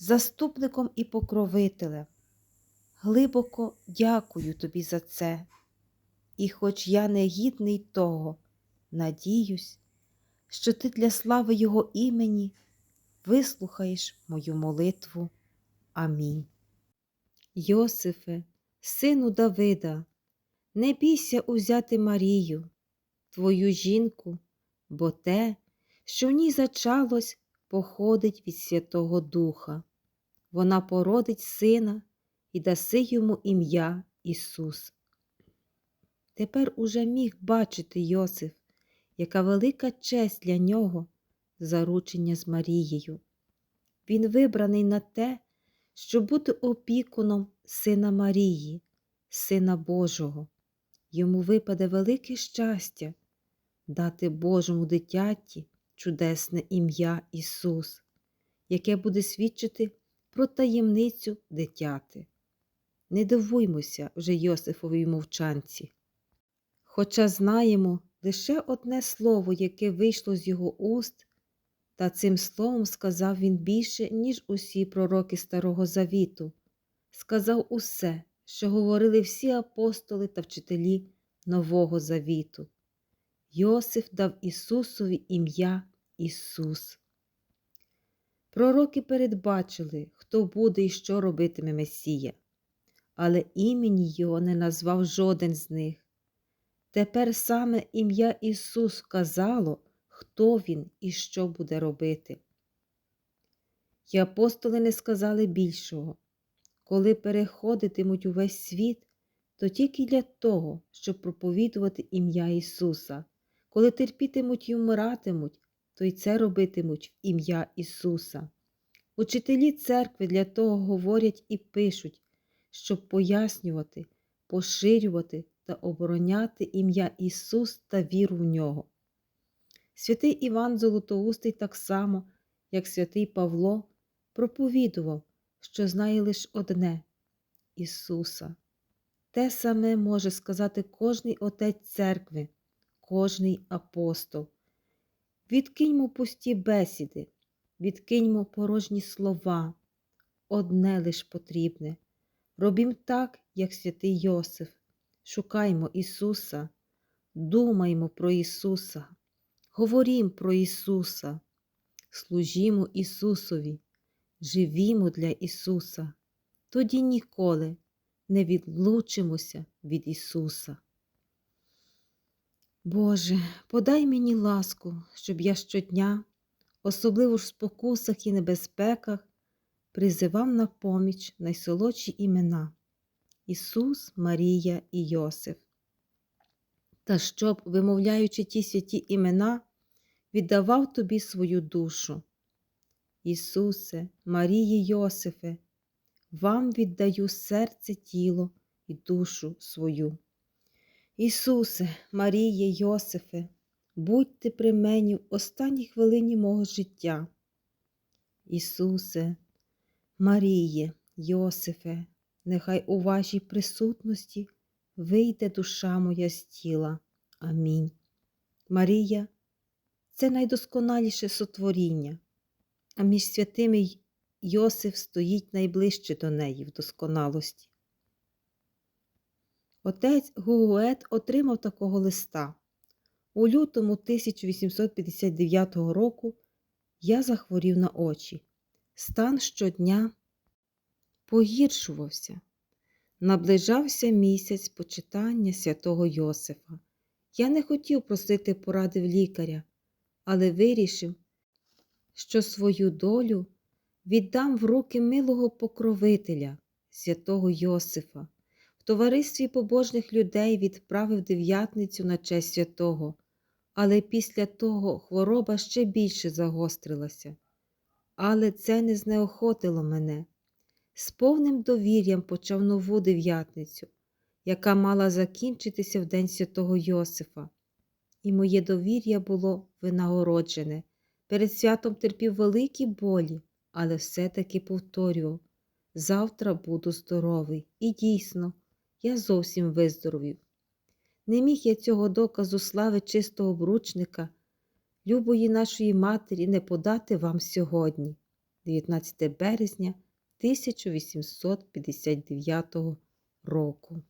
заступником і покровителем. Глибоко дякую тобі за це. І хоч я не гідний того, надіюсь, що ти для слави Його імені вислухаєш мою молитву. Амінь. Йосифе, сину Давида, не бійся узяти Марію, твою жінку, бо те, що в ній зачалось, походить від Святого Духа. Вона породить сина і даси йому ім'я Ісус. Тепер уже міг бачити Йосиф, яка велика честь для нього заручення з Марією. Він вибраний на те, щоб бути опікуном сина Марії, Сина Божого. Йому випаде велике щастя дати Божому дитяті чудесне ім'я Ісус, яке буде свідчити про таємницю дитяти. Не дивуймося вже Йосифовій мовчанці. Хоча знаємо лише одне слово, яке вийшло з його уст, та цим словом сказав він більше, ніж усі пророки Старого Завіту, сказав усе, що говорили всі апостоли та вчителі Нового Завіту. Йосиф дав Ісусові ім'я Ісус. Пророки передбачили, хто буде і що робитиме Месія, але імені його не назвав жоден з них. Тепер саме ім'я Ісус казало, хто Він і що буде робити. І апостоли не сказали більшого. Коли переходитимуть увесь світ, то тільки для того, щоб проповідувати ім'я Ісуса. Коли терпітимуть і вмиратимуть, то й це робитимуть в ім'я Ісуса. Учителі церкви для того говорять і пишуть, щоб пояснювати, поширювати та обороняти ім'я Ісус та віру в нього. Святий Іван Золотоустий так само, як святий Павло, проповідував, що знає лише одне Ісуса. Те саме може сказати кожний отець церкви, кожний апостол. Відкиньмо пусті бесіди, відкиньмо порожні слова. Одне лиш потрібне. Робім так, як святий Йосиф. Шукаймо Ісуса, думаймо про Ісуса, говорім про Ісуса, служімо Ісусові, живімо для Ісуса, тоді ніколи не відлучимося від Ісуса. Боже, подай мені ласку, щоб я щодня, особливо в спокусах і небезпеках, призивав на поміч найсолодші імена Ісус, Марія і Йосиф. Та щоб, вимовляючи ті святі імена, віддавав тобі свою душу. Ісусе, Марії Йосифе, вам віддаю серце, тіло і душу свою. Ісусе, Маріє, Йосифе, будьте при мені в останній хвилині мого життя. Ісусе, Маріє, Йосифе, нехай у вашій присутності вийде душа моя з тіла. Амінь. Марія це найдосконаліше сотворіння, а між святими Йосиф стоїть найближче до неї в досконалості. Отець Гугует отримав такого листа. У лютому 1859 року я захворів на очі. Стан щодня погіршувався. Наближався місяць почитання святого Йосифа. Я не хотів просити поради в лікаря, але вирішив, що свою долю віддам в руки милого покровителя, святого Йосифа. В товаристві побожних людей відправив дев'ятницю на честь святого, але після того хвороба ще більше загострилася. Але це не знеохотило мене. З повним довір'ям почав нову дев'ятницю, яка мала закінчитися в день святого Йосифа. І моє довір'я було винагороджене. Перед святом терпів великі болі, але все-таки повторював завтра буду здоровий. І дійсно, я зовсім виздоровів. Не міг я цього доказу слави чистого обручника, любої нашої матері, не подати вам сьогодні, 19 березня 1859 року.